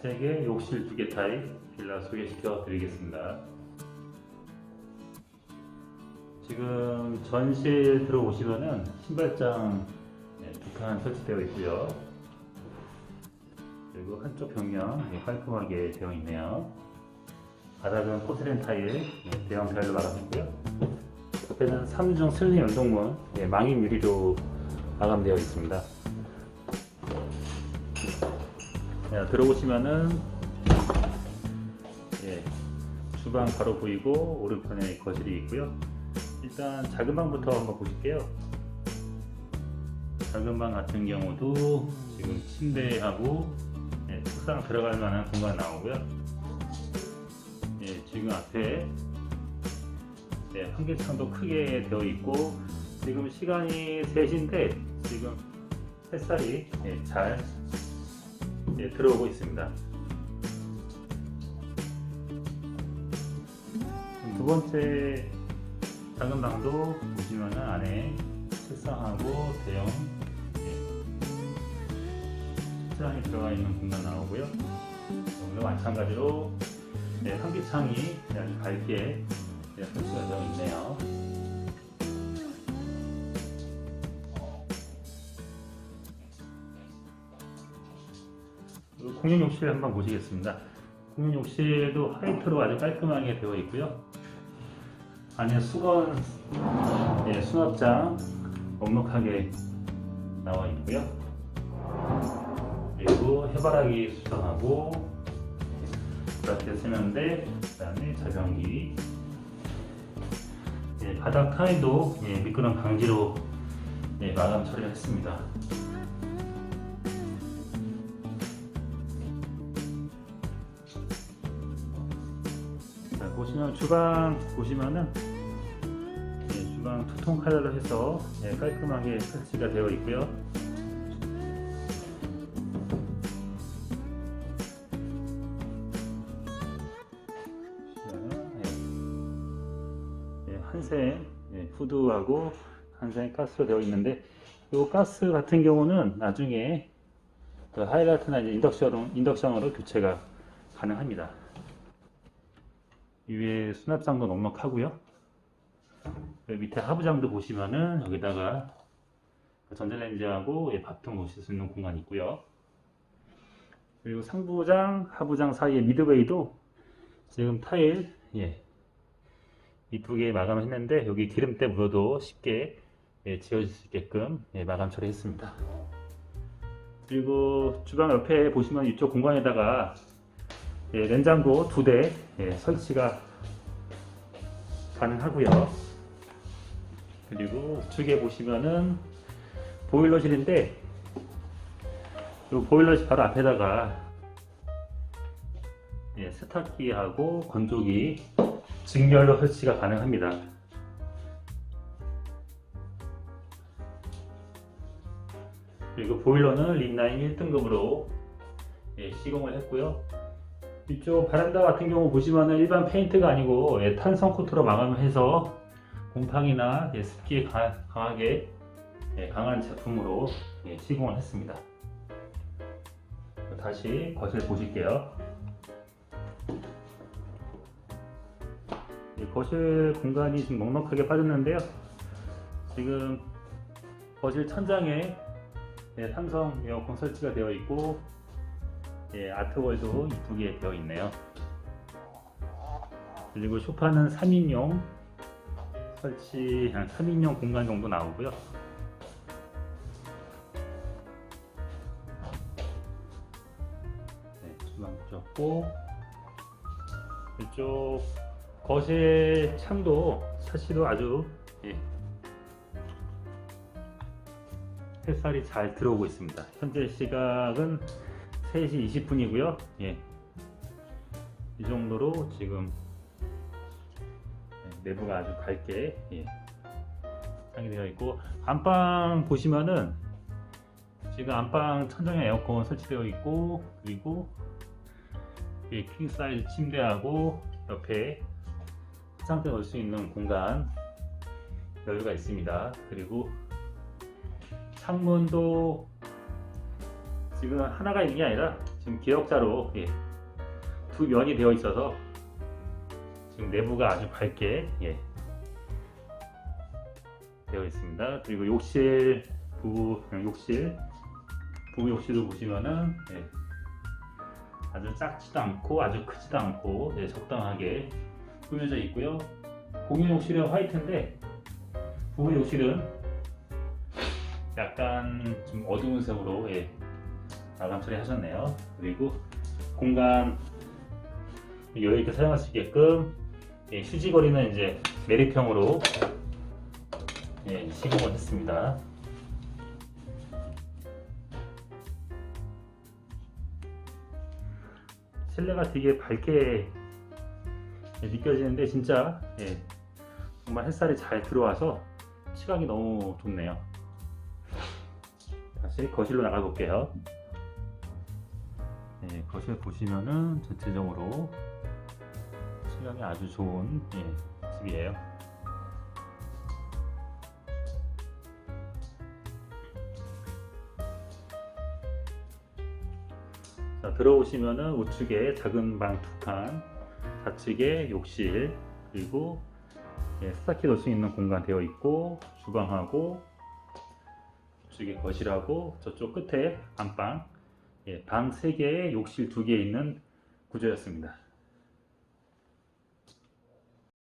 다세개 욕실 두개 타입 빌라 소개시켜 드리겠습니다. 지금 전실 들어오시면은 신발장 네, 두칸 설치되어 있고요. 그리고 한쪽 벽면 네, 깔끔하게 되어 있네요. 바닥은 포트렌 타일 네, 대형 타일로 마감했고요. 옆에는 3중 슬림 연동문 네, 망인 유리로 마감되어 있습니다. 네, 들어오시면은 예, 주방 바로 보이고 오른편에 거실이 있고요. 일단 작은 방부터 한번 보실게요. 작은 방 같은 경우도 지금 침대하고 예, 책상 들어갈 만한 공간 나오고요. 예, 지금 앞에 예, 환기창도 크게 되어 있고 지금 시간이 3시인데 지금 햇살이 예, 잘 예, 들어오고 있습니다. 두 번째 작은 방도 보시면은 안에 책상하고 대형 예, 책상이 들어가 있는 공간 나오고요. 오늘 마찬가지로 네, 환기창이 아주 밝게 네, 설치가 되어 있네요. 공용 욕실 한번 보시겠습니다. 공용 욕실도 화이트로 아주 깔끔하게 되어 있고요. 안에 수건, 예, 수납장 넉넉하게 나와 있고요. 그리고 해바라기 수정하고 이렇게 세면대, 그다음에 자전기, 예, 바닥 타일도 예, 미끄럼 방지로 예, 마감 처리를 했습니다. 보시면 주방 보시면은 예, 주방 투통 칼라로 해서 예, 깔끔하게 설치가 되어 있고요. 예, 한색 예, 후드하고 한색 가스로 되어 있는데 이 가스 같은 경우는 나중에 그 하이라이트나 인덕션, 인덕션으로 교체가 가능합니다. 위에 수납장도 넉넉하고요. 그 밑에 하부장도 보시면은 여기다가 그 전자레인지하고 예, 밥통 놓으실 수 있는 공간이 있고요. 그리고 상부장, 하부장 사이에 미드웨이도 지금 타일 예, 이두개 마감을 했는데 여기 기름때 묻어도 쉽게 예, 지워질 수 있게끔 예, 마감 처리했습니다. 그리고 주방 옆에 보시면 이쪽 공간에다가 예, 냉장고 두 대 예, 설치가 가능하고요. 그리고 우측에 보시면은 보일러실인데 이 보일러실 바로 앞에다가 예, 세탁기하고 건조기 직렬로 설치가 가능합니다. 그리고 보일러는 린라인 1등급으로 예, 시공을 했고요. 이쪽 바란다 같은 경우 보시면은 일반 페인트가 아니고 예, 탄성 코트로 마감을 해서 곰팡이나 예, 습기에 가- 강하게 예, 강한 제품으로 예, 시공을 했습니다. 다시 거실 보실게요. 이 거실 공간이 좀 넉넉하게 빠졌는데요. 지금 거실 천장에 예, 삼성 에어컨 설치가 되어 있고 예, 아트월도 이쁘게 되어 있네요. 그리고 소파는 3인용 설치 한 3인용 공간 정도 나오고요. 네, 주방 보셨고 이쪽 거실 창도 사실은 아주 예, 햇살이 잘 들어오고 있습니다. 현재 시각은 3시 20분이고요. 예. 이 정도로 지금 네, 내부가 아주 밝게 예. 창이 되어 있고 안방 보시면은 지금 안방 천정에 에어컨 설치되어 있고 그리고 이킹 사이즈 침대하고 옆에 화장대 넣을 수 있는 공간 여유가 있습니다. 그리고 창문도 지금 하나가 있는 게 아니라 지금 기역자로 예, 두 면이 되어 있어서 지금 내부가 아주 밝게 예, 되어 있습니다. 그리고 욕실 부부 욕실 부부 욕실을 보시면은 예, 아주 작지도 않고 아주 크지도 않고 예, 적당하게 꾸며져 있고요. 공유 욕실은 화이트인데 부부 욕실은 약간 좀 어두운 색으로 예, 마감 처리 하셨네요. 그리고 공간 여유 있게 사용할 수 있게끔 예, 휴지거리는 이제 메리평으로 예, 시공을 했습니다. 실내가 되게 밝게 예, 느껴지는데 진짜 예, 정말 햇살이 잘 들어와서 시각이 너무 좋네요. 다시 거실로 나가 볼게요. 네, 거실 보시면은 전체적으로 시각이 아주 좋은 예, 집이에요. 자, 들어오시면은 우측에 작은 방 두 칸, 좌측에 욕실, 그리고 예, 세탁기 넣을 수 있는 공간 되어 있고 주방하고 이쪽에 거실하고 저쪽 끝에 안방 예, 방 3개에 욕실 2개 있는 구조였습니다.